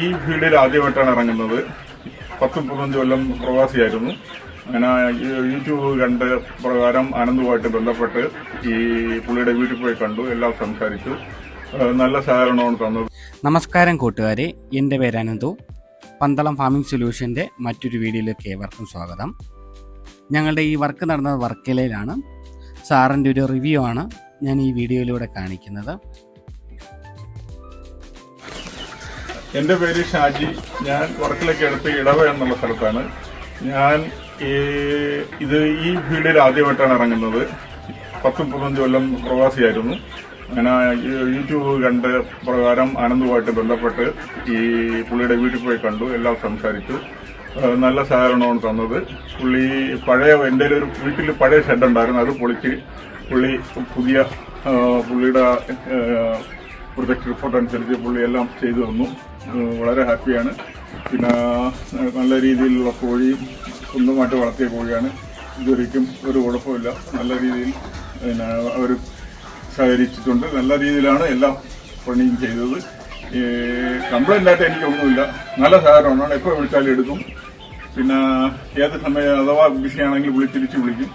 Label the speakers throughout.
Speaker 1: ഈ ഫീൽഡിൽ ആദ്യമായിട്ടാണ് ഇറങ്ങുന്നത്. പത്തും പതിനഞ്ച് കൊല്ലം പ്രവാസിയായിരുന്നു. അങ്ങനെ യൂട്യൂബ് കണ്ട് പ്രകാരം ആനന്ദുമായിട്ട് ബന്ധപ്പെട്ട് ഈ പുള്ളിയുടെ വീട്ടിൽ പോയി കണ്ടു. എല്ലാം സംസാരിച്ചു. നല്ല സഹകരണമാണ് തന്നത്.
Speaker 2: നമസ്കാരം കൂട്ടുകാരെ. എന്റെ പേര് അനന്തു. പന്തളം ഫാമിംഗ് സൊല്യൂഷന്റെ മറ്റൊരു വീഡിയോയിലേക്ക് ഏവർക്കും സ്വാഗതം. ഞങ്ങളുടെ ഈ വർക്ക് നടന്നത് വർക്കിലയിലാണ്. സാറിന്റെ ഒരു റിവ്യൂ ആണ് ഞാൻ ഈ വീഡിയോയിലൂടെ കാണിക്കുന്നത്.
Speaker 1: എന്റെ പേര് ഷാജി. ഞാൻ വർക്കിലേക്ക് അടുത്ത് ഇടവ എന്നുള്ള സ്ഥലത്താണ്. ഞാൻ ഇത് ഈ ഫീൽഡിൽ ആദ്യമായിട്ടാണ് ഇറങ്ങുന്നത്. പത്തും പതിനഞ്ച് കൊല്ലം പ്രവാസിയായിരുന്നു. അങ്ങനെ യൂട്യൂബ് കണ്ട് പ്രകാരം ആനന്ദുമായിട്ട് ബന്ധപ്പെട്ട് ഈ പുള്ളിയുടെ വീട്ടിൽ പോയി കണ്ടു. എല്ലാം സംസാരിച്ചു. നല്ല സഹകരണമാണ് തന്നത്. പുള്ളി പഴയ എന്റെ ഒരു വീട്ടിൽ പഴയ ഷെഡ് ഉണ്ടായിരുന്നു. അത് പൊളിച്ച് പുള്ളി പുതിയ പുള്ളിയുടെ പ്രൊജക്ട് റിപ്പോർട്ട് അനുസരിച്ച് പുള്ളി എല്ലാം ചെയ്തു തന്നു. വളരെ ഹാപ്പിയാണ്. പിന്നെ നല്ല രീതിയിലുള്ള കോഴി സ്വന്തമായിട്ട് വളർത്തിയ കോഴിയാണ്. ഇതുവരെയ്ക്കും ഒരു കുഴപ്പമില്ല നല്ല രീതിയിൽ പിന്നെ അവർ സഹകരിച്ചിട്ടുണ്ട്. നല്ല രീതിയിലാണ് എല്ലാം പണിയും ചെയ്തത്. കംപ്ലൈന്റ് ആയിട്ട് എനിക്കൊന്നുമില്ല. നല്ല സഹകരണമാണ്. എപ്പോൾ വിളിച്ചാലും എടുക്കും. പിന്നെ ഏത് സമയം അഥവാ ബിസി ആണെങ്കിൽ വിളി തിരിച്ച് വിളിക്കും.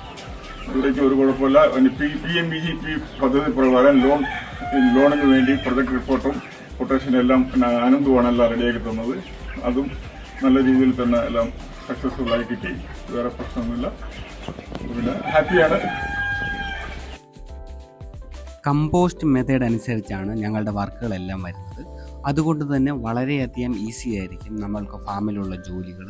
Speaker 1: ഇവിടേക്ക് ഒരു കുഴപ്പമില്ല P M B G P പദ്ധതി പ്രകാരം ലോൺ ലോണിന് വേണ്ടി പ്രൊജക്ട് റിപ്പോർട്ടും കൊട്ടേഷനും എല്ലാം പിന്നെ ആനന്ദമാണ് എല്ലാം റെഡിയാക്കി തന്നത്. അതും നല്ല രീതിയിൽ തന്നെ എല്ലാം സക്സസ്ഫുൾ ആയി കിട്ടി. വേറെ പ്രശ്നമൊന്നുമില്ല. പിന്നെ ഹാപ്പിയാണ്.
Speaker 2: കമ്പോസ്റ്റ് മെത്തേഡ് അനുസരിച്ചാണ് ഞങ്ങളുടെ വർക്കുകളെല്ലാം വരുന്നത്. അതുകൊണ്ട് തന്നെ വളരെയധികം ഈസി ആയിരിക്കും നമ്മൾക്ക് ഫാമിലുള്ള ജോലികൾ.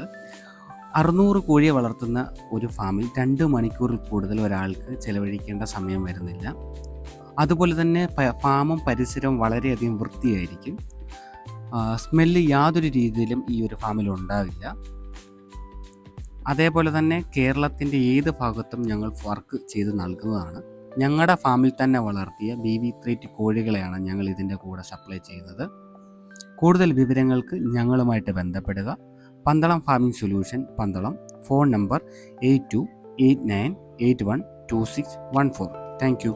Speaker 2: അറുന്നൂറ് കോഴിയെ വളർത്തുന്ന ഒരു ഫാമിൽ രണ്ട് മണിക്കൂറിൽ കൂടുതൽ ഒരാൾക്ക് ചിലവഴിക്കേണ്ട സമയം വരുന്നില്ല. അതുപോലെ തന്നെ ഫാമും പരിസരവും വളരെയധികം വൃത്തിയായിരിക്കും. സ്മെല്ല് യാതൊരു രീതിയിലും ഈ ഒരു ഫാമിൽ ഉണ്ടാവില്ല. അതേപോലെ തന്നെ കേരളത്തിന്റെ ഏത് ഭാഗത്തും ഞങ്ങൾ വർക്ക് ചെയ്ത് നൽകുന്നതാണ്. ഞങ്ങളുടെ ഫാമിൽ തന്നെ വളർത്തിയ ബി വി ത്രീറ്റ് കോഴികളെയാണ് ഞങ്ങൾ ഇതിന്റെ കൂടെ സപ്ലൈ ചെയ്യുന്നത്. കൂടുതൽ വിവരങ്ങൾക്ക് ഞങ്ങളുമായിട്ട് ബന്ധപ്പെടുക. Pandalam farming solution Pandalam phone number eight two eight nine eight one two six one four. Thank you.